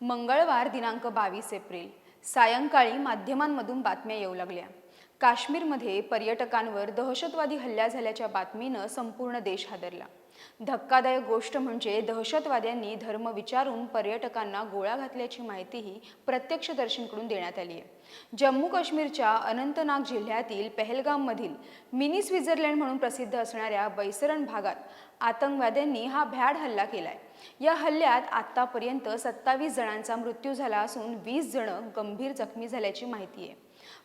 मंगळवार दिनांक बावीस एप्रिल. सायंकाळी माध्यमांमधून बातम्या येऊ लागल्या. काश्मीरमध्ये पर्यटकांवर दहशतवादी हल्ला झाल्याच्या बातमीनं संपूर्ण देश हादरला. धक्कादायक गोष्ट म्हणजे दहशतवाद्यांनी धर्म विचारून पर्यटकांना गोळा घातल्याची माहितीही प्रत्यक्षदर्शींकडून देण्यात आली आहे. जम्मू काश्मीरच्या अनंतनाग जिल्ह्यातील पहलगाममधील मिनी स्वित्झर्लंड म्हणून प्रसिद्ध असणाऱ्या बैसरण भागात आतंकवाद्यांनी हा भ्याड हल्ला केलाय. या हल्ल्यात आतापर्यंत सत्तावीस जणांचा मृत्यू झाला असून वीस जण गंभीर जखमी झाल्याची माहिती आहे.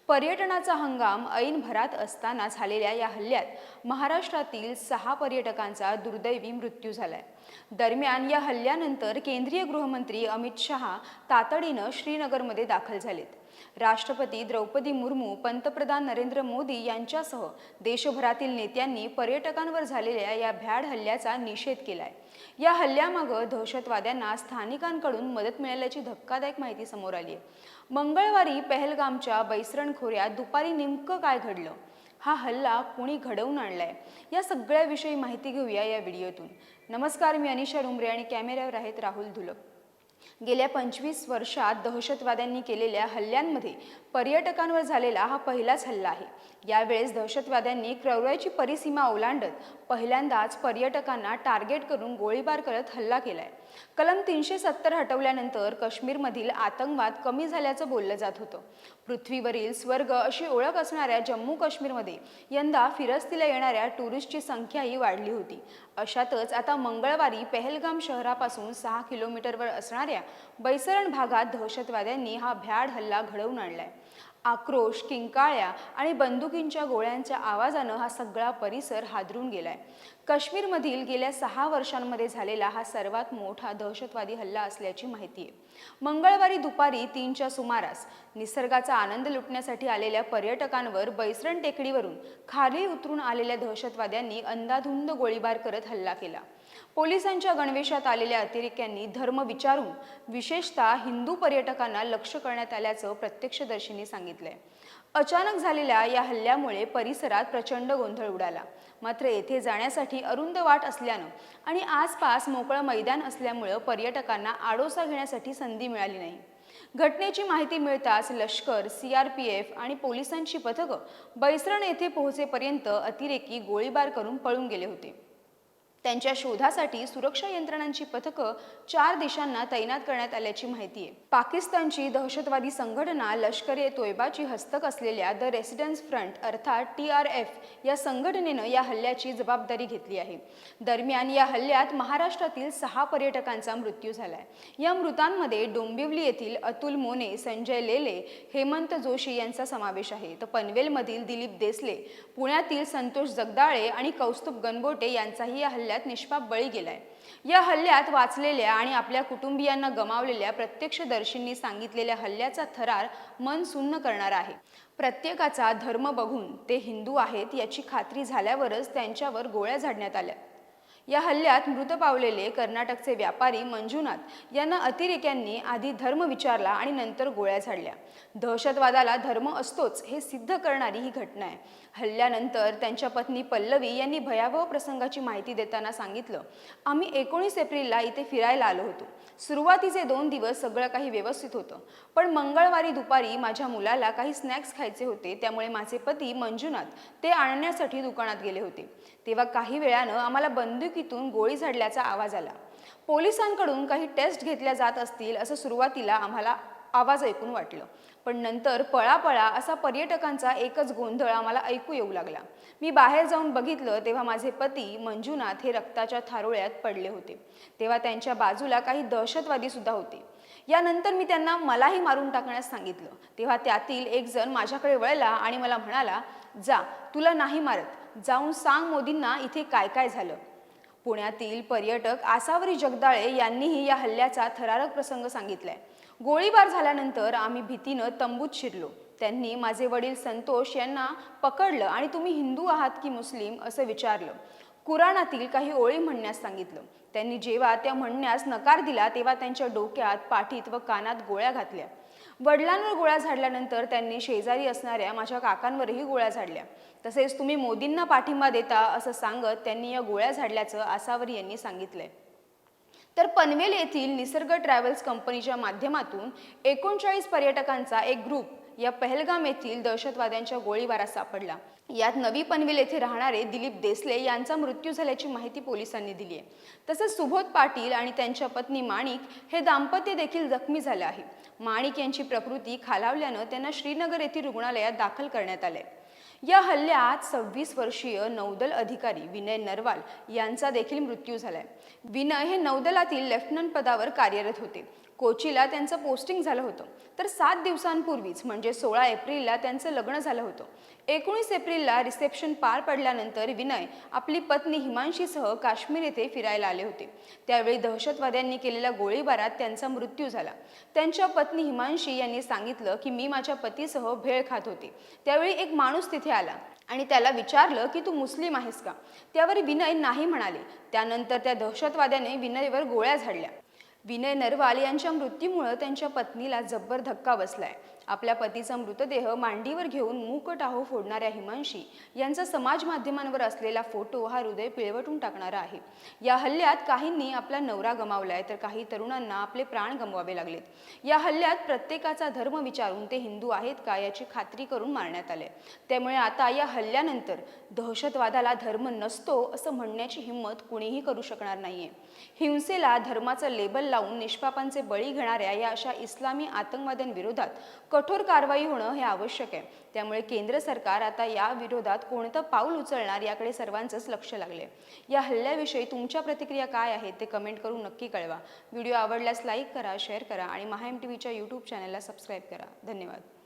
पर्यटनाचा हंगाम ऐन भरात असताना झालेल्या या हल्ल्यात महाराष्ट्रातील सहा पर्यटकांचा दुर्दैवी मृत्यू झालाय. दरम्यान या हल्ल्यानंतर केंद्रीय गृहमंत्री अमित शहा तातडीनं श्रीनगरमध्ये दाखल झालेत. राष्ट्रपती द्रौपदी मुर्मू पंतप्रधान नरेंद्र मोदी यांच्यासह देशभरातील नेत्यांनी पर्यटकांवर झालेल्या या भ्याड हल्ल्याचा निषेध केलाय. या हल्ल्यामागं दहशतवाद्यांना स्थानिकांकडून मदत मिळाल्याची धक्कादायक माहिती समोर आली आहे मंगळवारी पहलगामच्या बैसरण खोऱ्यात दुपारी नेमकं काय घडलं? हा हल्ला कोणी घडवून आणलाय? या सगळ्याविषयी माहिती घेऊया या व्हिडिओतून. नमस्कार मी अनिशा रुमरे आणि कॅमेऱ्यावर आहेत राहुल धुलक. गेल्या पंचवीस वर्षात दहशतवाद्यांनी केलेल्या हल्ल्यांमध्ये पर्यटकांवर झालेला हा पहिलाच हल्ला आहे. यावेळेस दहशतवाद्यांनी क्रवळ्याची परिसीमा ओलांडत पहिल्यांदाच पर्यटकांना टार्गेट करून गोळीबार करत हल्ला केलाय. कलम तीनशे सत्तर हटवल्यानंतर काश्मीरमधील आतंकवाद कमी झाल्याचं बोललं जात होतं. पृथ्वीवरील स्वर्ग अशी ओळख असणाऱ्या जम्मू काश्मीरमध्ये यंदा फिरस्तीला येणाऱ्या टुरिस्टची संख्याही वाढली होती. अशातच आता मंगळवारी पहलगाम शहरापासून सहा किलोमीटरवर असणाऱ्या बैसरण भागात दहशतवाद्यांनी हा भ्याड हल्ला घडवून आणलाय. आक्रोश किंकाळ्या आणि बंदुकींच्या गोळ्यांच्या आवाजानं हा सगळा परिसर हादरून गेलाय. काश्मीरमधील गेल्या सहा वर्षांमध्ये झालेला हा सर्वात मोठा दहशतवादी हल्ला असल्याची माहिती आहे. मंगळवारी दुपारी तीनच्या सुमारास निसर्गाचा आनंद लुटण्यासाठी आलेल्या पर्यटकांवर बैसरण टेकडीवरून खाली उतरून आलेल्या दहशतवाद्यांनी अंदाधुंद गोळीबार करत हल्ला केला. पोलिसांच्या गणवेशात आलेल्या अतिरेक्यांनी धर्म विचारून विशेषतः हिंदू पर्यटकांना लक्ष करण्यात आल्याचं प्रत्यक्षदर्शींनी सांगितलंय. अचानक झालेल्या या हल्ल्यामुळे परिसरात प्रचंड गोंधळ उडाला. मात्र येथे जाण्यासाठी अरुंद वाट असल्यानं आणि आसपास मोकळं मैदान असल्यामुळं पर्यटकांना आडोसा घेण्यासाठी संधी मिळाली नाही. घटनेची माहिती मिळताच लष्कर सी आर पी एफ आणि पोलिसांची पथकं बैसरण येथे पोहोचेपर्यंत अतिरेकी गोळीबार करून पळून गेले होते. त्यांच्या शोधासाठी सुरक्षा यंत्रणांची पथकं चार देशांना तैनात करण्यात आल्याची माहिती आहे. पाकिस्तानची दहशतवादी संघटना लष्कर ए तोयबाची हस्तक असलेल्या द रेसिडन्स फ्रंट अर्थात टी आर एफ या संघटनेनं या हल्ल्याची जबाबदारी घेतली आहे. दरम्यान या हल्ल्यात महाराष्ट्रातील सहा पर्यटकांचा मृत्यू झालाय. या मृतांमध्ये डोंबिवली येथील अतुल मोने संजय लेले हेमंत जोशी यांचा समावेश आहे. तर पनवेलमधील दिलीप देसले पुण्यातील संतोष जगदाळे आणि कौस्तुभ गणबोटे यांचाही या हल्ल्यात निष्पाप बळी गेलाय. या हल्ल्यात वाचलेल्या आणि आपल्या कुटुंबियांना गमावलेल्या प्रत्यक्षदर्शींनी सांगितलेल्या हल्ल्याचा थरार मन सुन्न करणार आहे. प्रत्येकाचा धर्म बघून ते हिंदू आहेत याची खात्री झाल्यावरच त्यांच्यावर गोळ्या झाडण्यात आल्या. या हल्ल्यात मृत पावलेले कर्नाटकचे व्यापारी मंजुनाथ यांना अतिरेक्यांनी आधी धर्म विचारला आणि नंतर गोळ्या झाडल्या. दहशतवादाला धर्म असतोच हे सिद्ध करणारी ही घटना आहे. हल्ल्यानंतर त्यांच्या पत्नी पल्लवी यांनी भयावह प्रसंगाची माहिती देताना सांगितलं. आम्ही एकोणीस एप्रिलला इथे फिरायला आलो होतो. सुरुवातीचे दोन दिवस सगळं काही व्यवस्थित होतं. पण मंगळवारी दुपारी माझ्या मुलाला काही स्नॅक्स खायचे होते त्यामुळे माझे पती मंजुनाथ ते आणण्यासाठी दुकानात गेले होते. तेव्हा काही वेळानं आम्हाला बंदुकीतून गोळी झाडल्याचा आवाज आला. पोलिसांकडून काही टेस्ट घेतल्या जात असतील असं सुरुवातीला आम्हाला आवाज ऐकून वाटलं. पण नंतर पळापळा असा पर्यटकांचा एकच गोंधळ आम्हाला ऐकू येऊ लागला. मी बाहेर जाऊन बघितलं तेव्हा माझे पती मंजुनाथ हे रक्ताच्या थारोळ्यात पडले होते. तेव्हा त्यांच्या बाजूला काही दहशतवादी सुद्धा होते. यानंतर मी त्यांना मलाही मारून टाकण्यास सांगितलं. तेव्हा त्यातील एक जण माझ्याकडे वळला आणि मला म्हणाला जा तुला नाही मारत. जाऊन सांग मोदींना इथे काय काय झालं. पुण्यातील पर्यटक आसावरी जगदाळे यांनीही या हल्ल्याचा थरारक प्रसंग सांगितलाय. गोळीबार झाल्यानंतर आम्ही भीतीनं तंबूत शिरलो. त्यांनी माझे वडील संतोष यांना पकडलं आणि तुम्ही हिंदू आहात की मुस्लिम असं विचारलं. कुराणातील काही ओळी म्हणण्यास सांगितलं. त्यांनी जेव्हा त्या म्हणण्यास नकार दिला तेव्हा त्यांच्या डोक्यात पाठीत व कानात गोळ्या घातल्या. वडिलांवर गोळ्या झाडल्यानंतर त्यांनी शेजारी असणाऱ्या माझ्या काकांवरही गोळ्या झाडल्या. तसेच तुम्ही मोदींना पाठिंबा देता असं सांगत त्यांनी या गोळ्या झाडल्याचं आसावरी यांनी सांगितलंय. तर पनवेल येथील निसर्ग ट्रॅव्हल्स कंपनीच्या माध्यमातून एकोणचाळीस पर्यटकांचा एक ग्रुप या पहलगाम येथील दहशतवाद्यांच्या गोळीबारात सापडला. यात नवी पनवेल येथे राहणारे दिलीप देसले यांचा मृत्यू झाल्याची माहिती पोलिसांनी दिली आहे. तसंच सुबोध पाटील आणि त्यांच्या पत्नी माणिक हे दाम्पत्य देखील जखमी झाले आहे. माणिक यांची प्रकृती खालावल्यानं त्यांना श्रीनगर येथील रुग्णालयात दाखल करण्यात आले या हल्ल्यात सव्वीस वर्षीय नौदल अधिकारी विनय नरवाल यांचा देखील मृत्यू झालाय. विनय हे नौदलातील लेफ्टनंट पदावर कार्यरत होते. कोचीला त्यांचं पोस्टिंग झालं होतं. तर सात दिवसांपूर्वीच म्हणजे सोळा एप्रिलला त्यांचं लग्न झालं होतं. एकोणीस एप्रिलला रिसेप्शन पार पडल्यानंतर विनय आपली पत्नी हिमांशीसह काश्मीर येथे फिरायला आले होते. त्यावेळी दहशतवाद्यांनी केलेल्या गोळीबारात त्यांचा मृत्यू झाला. त्यांच्या पत्नी हिमांशी यांनी सांगितलं की मी माझ्या पतीसह भेळ खात होते. त्यावेळी एक माणूस तिथे आला आणि त्याला विचारलं की तू मुस्लिम आहेस का? त्यावर विनय नाही म्हणाले. त्यानंतर त्या दहशतवाद्याने विनयवर गोळ्या झाडल्या. विनय नरवाल यांच्या मृत्यूमुळं त्यांच्या पत्नीला जब्बर धक्का बसलाय. आपल्या पतीचा मृतदेह मांडीवर घेऊन मूक टाहो फोडणाऱ्या हिमांशी यांचा समाज माध्यमांवर असलेला फोटो हा हृदय पिळवटून टाकणारा आहे. या हल्ल्यात काहींनी आपला नवरा गमावलाय तर काही तरुणांना आपले प्राण गमवावे लागलेत. या हल्ल्यात प्रत्येकाचा धर्म विचारून ते हिंदू आहेत का याची खात्री करून मारण्यात आले त्यामुळे आता या हल्ल्यानंतर दहशतवादाला धर्म नसतो असं म्हणण्याची हिंमत कुणीही करू शकणार नाहीये. हिंसेला धर्माचं लेबल लावून निष्पापांचे बळी घेणाऱ्या या अशा इस्लामी आतंकवाद्यांविरोधात कठोर कारवाई होणं हे आवश्यक आहे. त्यामुळे केंद्र सरकार आता या विरोधात कोणतं पाऊल उचलणार याकडे सर्वांचंच लक्ष लागले. या हल्ल्याविषयी तुमच्या प्रतिक्रिया काय आहेत ते कमेंट करून नक्की कळवा. व्हिडिओ आवडल्यास लाईक करा शेअर करा आणि महाएम टी व्हीच्या यूट्यूब चॅनलला सबस्क्राईब करा. धन्यवाद.